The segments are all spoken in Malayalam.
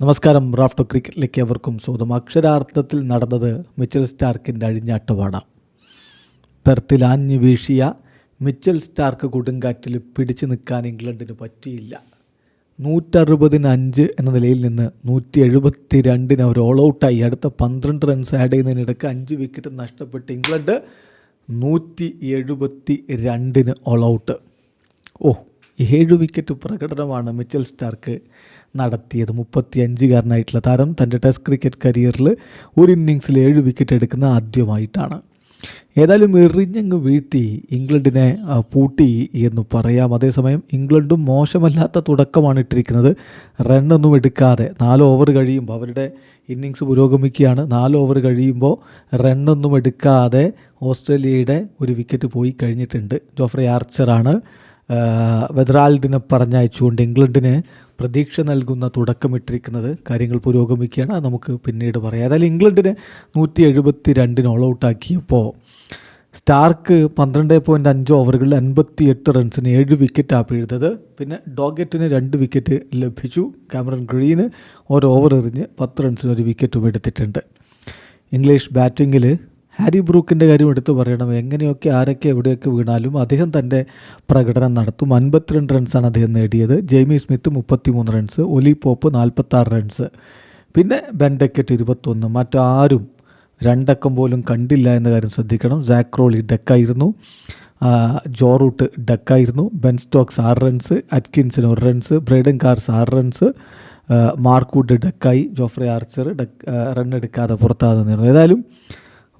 നമസ്കാരം റാഫ്റ്റോ ക്രിക്കറ്റിലേക്ക് അവർക്കും സ്വാഗതം. അക്ഷരാർത്ഥത്തിൽ നടന്നത് മിച്ചൽ സ്റ്റാർക്കിന്റെ അഴിഞ്ഞാട്ടമാണ് പെർത്തിൽ ആഞ്ഞു വീശിയ മിച്ചൽ സ്റ്റാർക്ക് കൊടുങ്കാറ്റിൽ പിടിച്ചു നിൽക്കാൻ ഇംഗ്ലണ്ടിന് പറ്റിയില്ല. നൂറ്ററുപതിന് അഞ്ച് എന്ന നിലയിൽ നിന്ന് നൂറ്റി എഴുപത്തി രണ്ടിന് അവർ ഓൾ ഔട്ടായി അടുത്ത പന്ത്രണ്ട് റൺസ് ആഡ് ചെയ്യുന്നതിനിടയ്ക്ക് അഞ്ച് വിക്കറ്റ് നഷ്ടപ്പെട്ട് ഇംഗ്ലണ്ട് നൂറ്റി എഴുപത്തി രണ്ടിന് ഓൾ ഔട്ട് ഓ ഏഴ് വിക്കറ്റ് പ്രകടനമാണ് മിച്ചൽ സ്റ്റാർക്ക് നടത്തിയത്. മുപ്പത്തി അഞ്ചുകാരനായിട്ടുള്ള താരം തന്റെ ടെസ്റ്റ് ക്രിക്കറ്റ് കരിയറിൽ ഒരു ഇന്നിങ്സിൽ ഏഴ് വിക്കറ്റ് എടുക്കുന്ന ആദ്യമായിട്ടാണ്. ഏതായാലും എറിഞ്ഞങ്ങ് വീഴ്ത്തി ഇംഗ്ലണ്ടിനെ പൂട്ടി എന്ന് പറയാം. അതേസമയം ഇംഗ്ലണ്ടും മോശമല്ലാത്ത തുടക്കമാണ് ഇട്ടിരിക്കുന്നത്. റണ്ണൊന്നും എടുക്കാതെ നാല് ഓവർ കഴിയുമ്പോൾ അവരുടെ ഇന്നിങ്സ് പുരോഗമിക്കുകയാണ്. നാല് ഓവർ കഴിയുമ്പോൾ റണ്ണൊന്നും എടുക്കാതെ ഓസ്ട്രേലിയയുടെ ഒരു വിക്കറ്റ് പോയി കഴിഞ്ഞിട്ടുണ്ട്. ജോഫ്രെ ആർച്ചറാണ് വെദറാൾഡിനെ പറഞ്ഞയച്ചുകൊണ്ട് ഇംഗ്ലണ്ടിന് പ്രതീക്ഷ നൽകുന്ന തുടക്കമിട്ടിരിക്കുന്നത് കാര്യങ്ങൾ പുരോഗമിക്കുകയാണ്. അത് നമുക്ക് പിന്നീട് പറയാം. അതായത് ഇംഗ്ലണ്ടിനെ നൂറ്റി എഴുപത്തി രണ്ടിന് ഓൾ ഔട്ടാക്കിയപ്പോൾ സ്റ്റാർക്ക് പന്ത്രണ്ട് പോയിന്റ് അഞ്ച് ഓവറുകളിൽ അൻപത്തി എട്ട് റൺസിന് ഏഴ് വിക്കറ്റാണ് പിഴുതത്. പിന്നെ ഡോഗറ്റിന് രണ്ട് വിക്കറ്റ് ലഭിച്ചു. കാമറൻ ഗ്രീന് ഒരു ഓവർ എറിഞ്ഞ് പത്ത് റൺസിന് ഒരു വിക്കറ്റും എടുത്തിട്ടുണ്ട്. ഇംഗ്ലീഷ് ബാറ്റിങ്ങിൽ ഹാരി ബ്രൂക്കിന്റെ കാര്യം എടുത്തു പറയണം. എങ്ങനെയൊക്കെ ആരൊക്കെ എവിടെയൊക്കെ വീണാലും അദ്ദേഹം തന്റെ പ്രകടനം നടത്തും. അൻപത്തിരണ്ട് റൺസാണ് അദ്ദേഹം നേടിയത്. ജെയ്മി സ്മിത്ത് മുപ്പത്തിമൂന്ന് റൺസ് ഒലി പോപ്പ് നാൽപ്പത്താറ് റൺസ്. പിന്നെ ബെൻഡക്കറ്റ് ഇരുപത്തൊന്ന്. മറ്റാരും രണ്ടക്കം പോലും കണ്ടില്ല എന്ന കാര്യം ശ്രദ്ധിക്കണം. സാക്രോളി ഡെക്കായിരുന്നു. ജോറൂട്ട് ഡക്കായിരുന്നു. ബെൻ സ്റ്റോക്സ് ആറ് റൺസ് അറ്റ്കിൻസിന് ഒരു റൺസ് ബ്രേഡൻ കാർസ് ആറ് റൺസ് ആ, മാർക്കൂഡ് ഡക്കായി. ജോഫ്രെ ആർച്ചർ ഡക്ക് റൺ എടുക്കാതെ പുറത്താതെ നിന്നു ഏതായാലും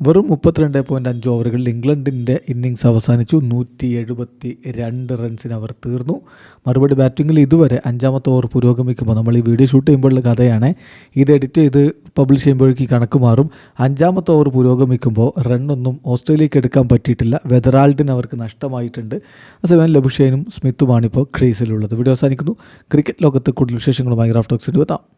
വെറും മുപ്പത്തിരണ്ട് പോയിന്റ് അഞ്ച് ഓവറുകളിൽ ഇംഗ്ലണ്ടിന്റെ ഇന്നിങ്സ് അവസാനിച്ചു. നൂറ്റി എഴുപത്തി രണ്ട് റൺസിന് അവർ തീർന്നു. മറുപടി ബാറ്റിങ്ങിൽ ഇതുവരെ അഞ്ചാമത്തെ ഓവർ പുരോഗമിക്കുമ്പോൾ നമ്മൾ ഈ വീഡിയോ ഷൂട്ട് ചെയ്യുമ്പോഴുള്ള കഥയാണ്. ഇത് എഡിറ്റ് ചെയ്ത് പബ്ലിഷ് ചെയ്യുമ്പോഴേക്ക് കണക്ക് മാറും. അഞ്ചാമത്തെ ഓവർ പുരോഗമിക്കുമ്പോൾ റണ്ണൊന്നും ഓസ്ട്രേലിയക്ക് എടുക്കാൻ പറ്റിയിട്ടില്ല. വെതറാൾഡിന് അവർക്ക് നഷ്ടമായിട്ടുണ്ട്. അതേസമയം ലബുഷേനും സ്മിത്തുമാണ് ഇപ്പോൾ ക്രീസിലുള്ളത്. വീഡിയോ അവസാനിക്കുന്നു. ക്രിക്കറ്റ് ലോകത്ത് കൂടുതൽ വിശേഷങ്ങളുമായി റാഫ്റ്റോക്സിന് എത്താം.